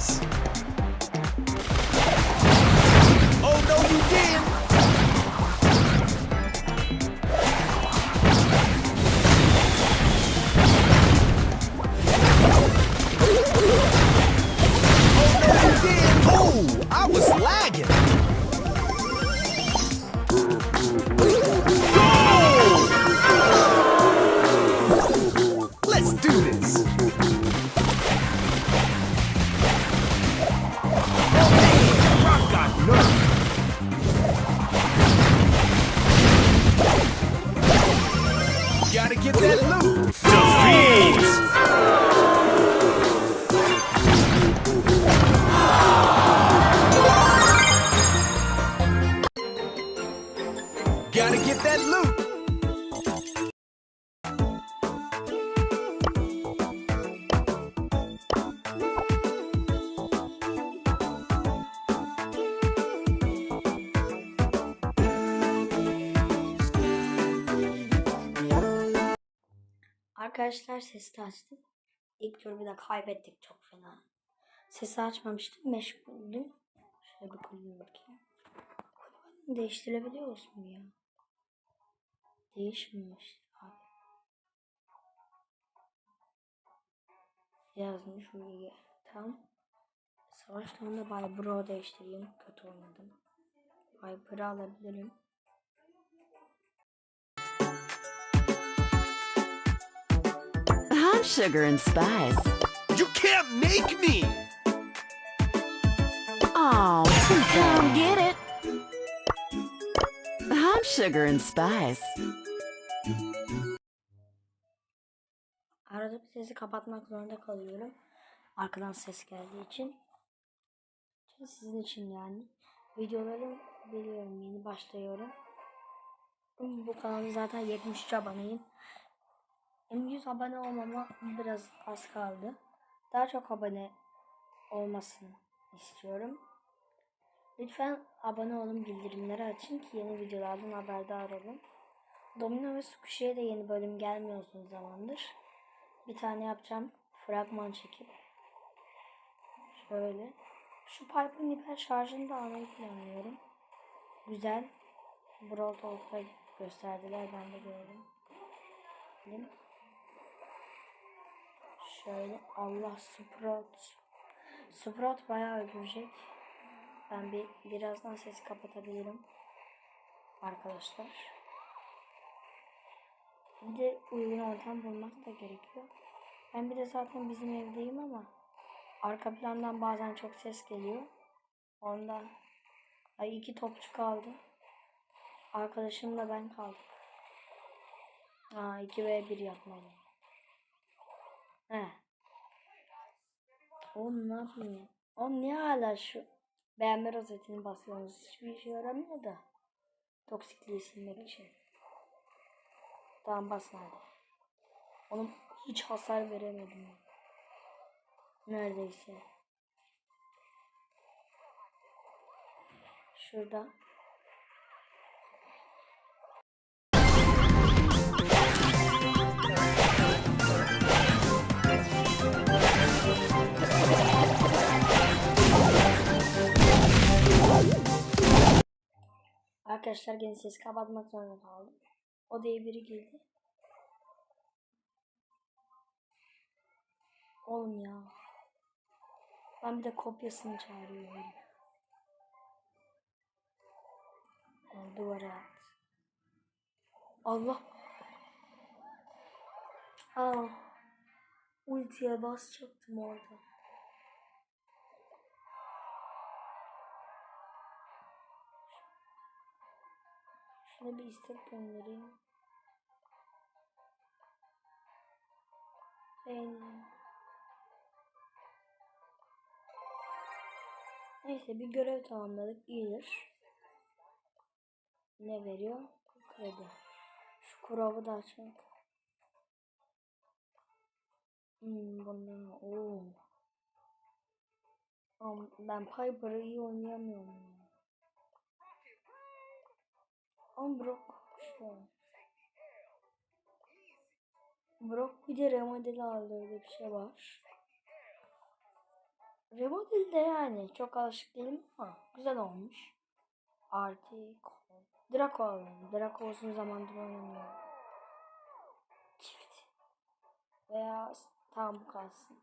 this. Oh no, you didn't. Oh. Oh, I was lagging. Let's do this. Get that loot. Defeat. Gotta get that loot. Arkadaşlar sesi açtım. İlk tur bir de kaybettik çok fena. Sesi açmamıştım meşguldüm. Şöyle bir kulübe bakayım. Kulübenin değiştirebiliyor musun ya? Değişmemiş abi. Yazmış buraya. Tamam. Savaş sonunda Bay Bro değiştireyim. Kötü oynadım. Bro alabilirim. Sugar and spice. You can't make me. Oh, come get it. I'm sugar and spice. Arada bir sesi kapatmak zorunda kalıyorum. Arkadan ses geldiği için. Sizin için yani. Videolarım biliyorum yeni başlıyorum. Bu kanalda zaten 73 aboneyim. Benim 100 abone olmama biraz az kaldı. Daha çok abone olmasını istiyorum. Lütfen abone olun bildirimleri açın ki yeni videolardan haberdar olun. Domino ve Squishy'ye de yeni bölüm gelmiyor uzun zamandır. Bir tane yapacağım. Fragman çekip. Şöyle. Şu Piper'ın hiper şarjını da almayı planlıyorum. Güzel. Brawl Talk'ta gösterdiler. Ben de gördüm. Benim. Şöyle. Allah Sprout. Sprout bayağı öldürecek. Ben bir birazdan sesi kapatabilirim. Arkadaşlar. Bir de uygun ortam bulmak da gerekiyor. Ben bir de zaten bizim evdeyim ama arka plandan bazen çok ses geliyor. Ondan ay iki topçu kaldı. Arkadaşımla ben kaldık. Aa 2 ve 1 yapmalıyım. He. Oğlum ne yapayım ya? Oğlum niye hala şu beğenme rozetini basıyorsunuz? Hiçbir işe yaramıyor da. Toksikliği silmek için. Tamam basın hadi. Oğlum hiç hasar veremedim. Neredeyse. Şurada. Arkadaşlar gene sesi kapatmak zorunda kaldım. Odaya biri girdi. Oğlum ya. Ben bir de kopyasını çağırıyorum. herif. Yani duvara at. Allah. Aa. Ultiye basacaktım orada. Şuna bir istek göndereyim. Beğenin. Neyse bir görev tamamladık. İyidir. Ne veriyor? Kredi. Şu kuravı da açmak. Hmm, bundan. Ama ben Piper'ı iyi oynayamıyorum. ya. Ama Brock. Brock bir de remodeli aldı öyle bir şey var. Remodel de yani çok alışık değilim ama güzel olmuş. Artı Draco alalım. Draco uzun zamandır oynamıyorum. Çift. Veya tam kalsın.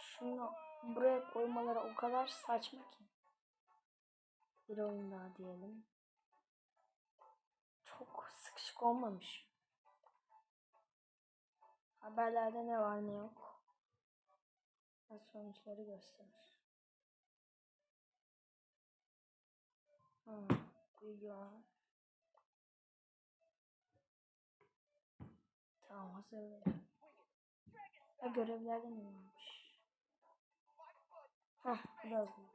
Şunu buraya koymaları o kadar saçma ki. Bir oyun daha diyelim. Çok sıkışık olmamış. Haberlerde ne var ne yok. Sonuçları gösterir. Ha, video. Tamam hazırlayayım. Ha görevlerde ne varmış? Hah biraz bu.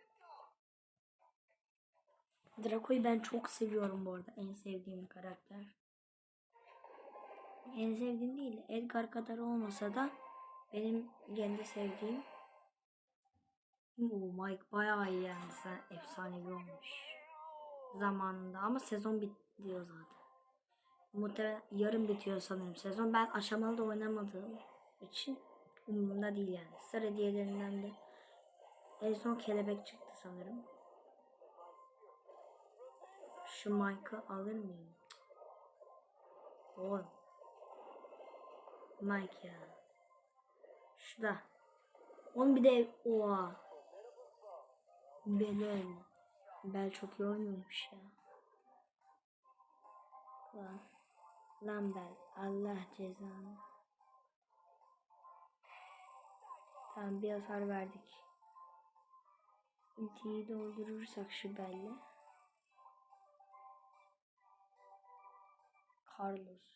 Draco'yu ben çok seviyorum bu arada. En sevdiğim karakter. En sevdiğim değil. Edgar kadar olmasa da benim kendi sevdiğim. Oo, Mike bayağı iyi yani. Sen efsanevi olmuş. Zamanında ama sezon bitiyor zaten. Muhtemelen yarın bitiyor sanırım sezon. Ben aşamalı da oynamadığım için umurumda değil yani. Sır hediyelerinden de en son kelebek çıktı sanırım. Şu Mike'ı alır mıyım? Oğlum. Mike ya. Şu da. Onun bir de oha. Bel Bel çok iyi oynuyormuş ya. Lan Bel. Allah cezanı. Tamam bir hasar verdik. Ultiyi doldurursak şu Bel'le. Carlos.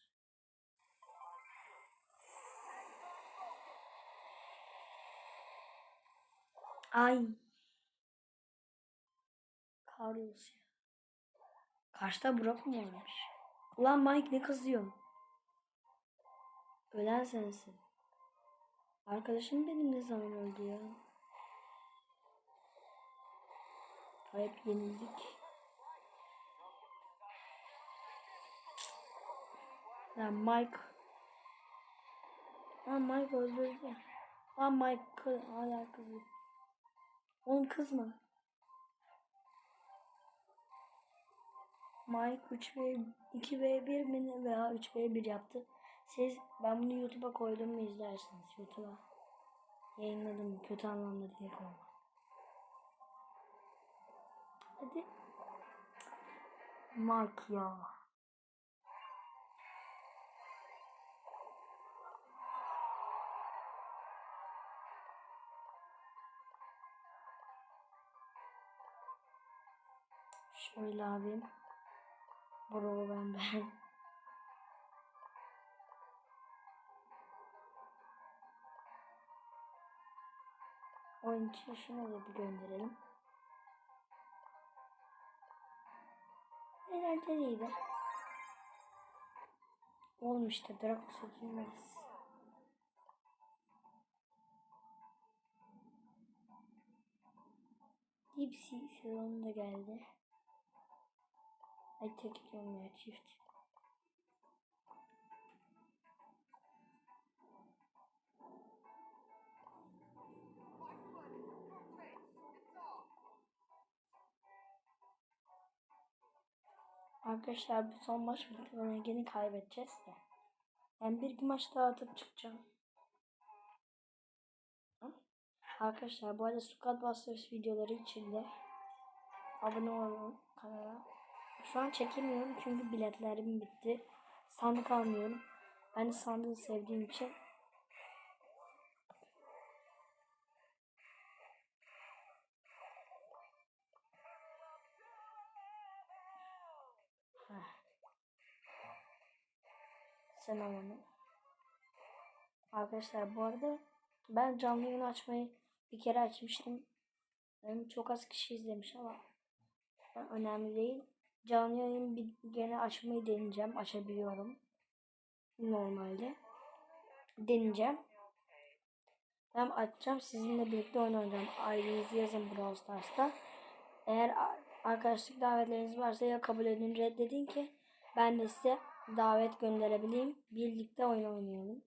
Ay. Carlos ya. Karşıda Burak mı varmış? Ulan Mike ne kızıyorsun? Ölen sensin. Arkadaşım benim ne zaman öldü ya? Hep yenildik. Lan Mike. Lan Mike öldürdü. Lan Mike kız hala kızıyor. Oğlum kızma. Mike 3 v 2 v 1 mi veya 3 v 1 yaptı. Siz ben bunu YouTube'a koydum mu izlersiniz YouTube'a. Yayınladım kötü anlamda değil ama. Hadi. Mark ya. Şöyle abim. Bro ben ben. Oyuncu şuna da bir gönderelim. Eğlenceliydi. Oğlum işte Draco sökülmez. Dipsy sezonu da geldi. Ay tek diyorum ya. Arkadaşlar bu son maç muhtemelen gene kaybedeceğiz de. Ben bir iki maç daha atıp çıkacağım. Arkadaşlar bu arada Squad Busters videoları için de abone olun kanala. Şu an çekemiyorum çünkü biletlerim bitti. Sandık almıyorum. Ben de sandığı sevdiğim için. Sen onu. Arkadaşlar bu arada ben canlı yayın açmayı bir kere açmıştım. Benim çok az kişi izlemiş ama önemli değil. Canlı yayın bir gene açmayı deneyeceğim. Açabiliyorum. Normalde. Deneyeceğim. Ben açacağım. Sizinle birlikte oynayacağım. Ailenizi yazın Brawl Stars'ta. Eğer arkadaşlık davetleriniz varsa ya kabul edin reddedin ki ben de size davet gönderebileyim. Birlikte oyun oynayalım.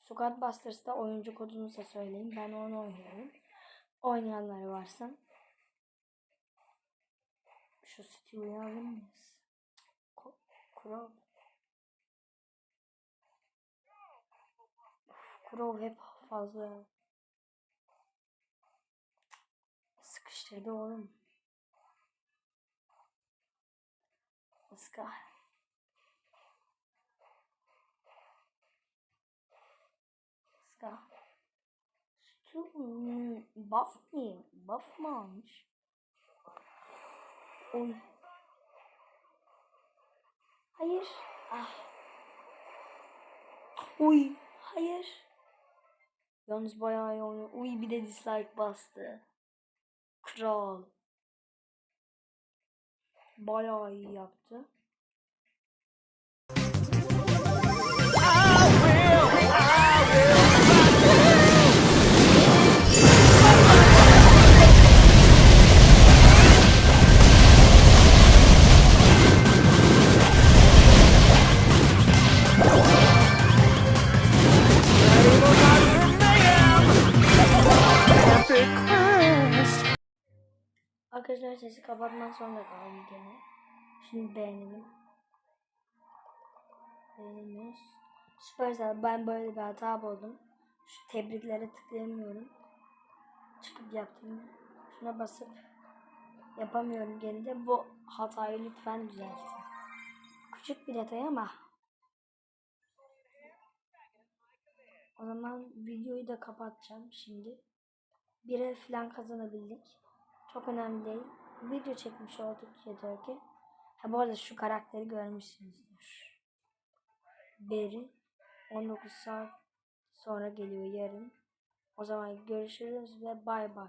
Squad Busters'ta oyuncu kodunu da söyleyin. Ben onu oynuyorum. Oynayanlar varsa şu Steel'i alır mıyız? Uf, Crow hep fazla sıkıştırdı oğlum. Iska. Iska. Stu hmm, buff mı? Buff mı almış? Oy. Hayır. Ah. Uy. Hayır. Yalnız bayağı iyi oynuyor. Uy bir de dislike bastı. Kral. Bayağı iyi yaptı. Arkadaşlar sesi kapatmak zorunda kaldım gene. Şimdi beğenelim. Beğenemiyoruz. Süpersel ben böyle bir hata buldum. Şu tebriklere tıklayamıyorum. Çıkıp yaptım. Şuna basıp yapamıyorum gene de. Bu hatayı lütfen düzeltin. Küçük bir detay ama. O zaman videoyu da kapatacağım şimdi. Bir el falan kazanabildik. Çok önemli değil. Video çekmiş olduk yeter ki. Ha bu arada şu karakteri görmüşsünüzdür. Beri 19 saat sonra geliyor yarın. O zaman görüşürüz ve bay bay.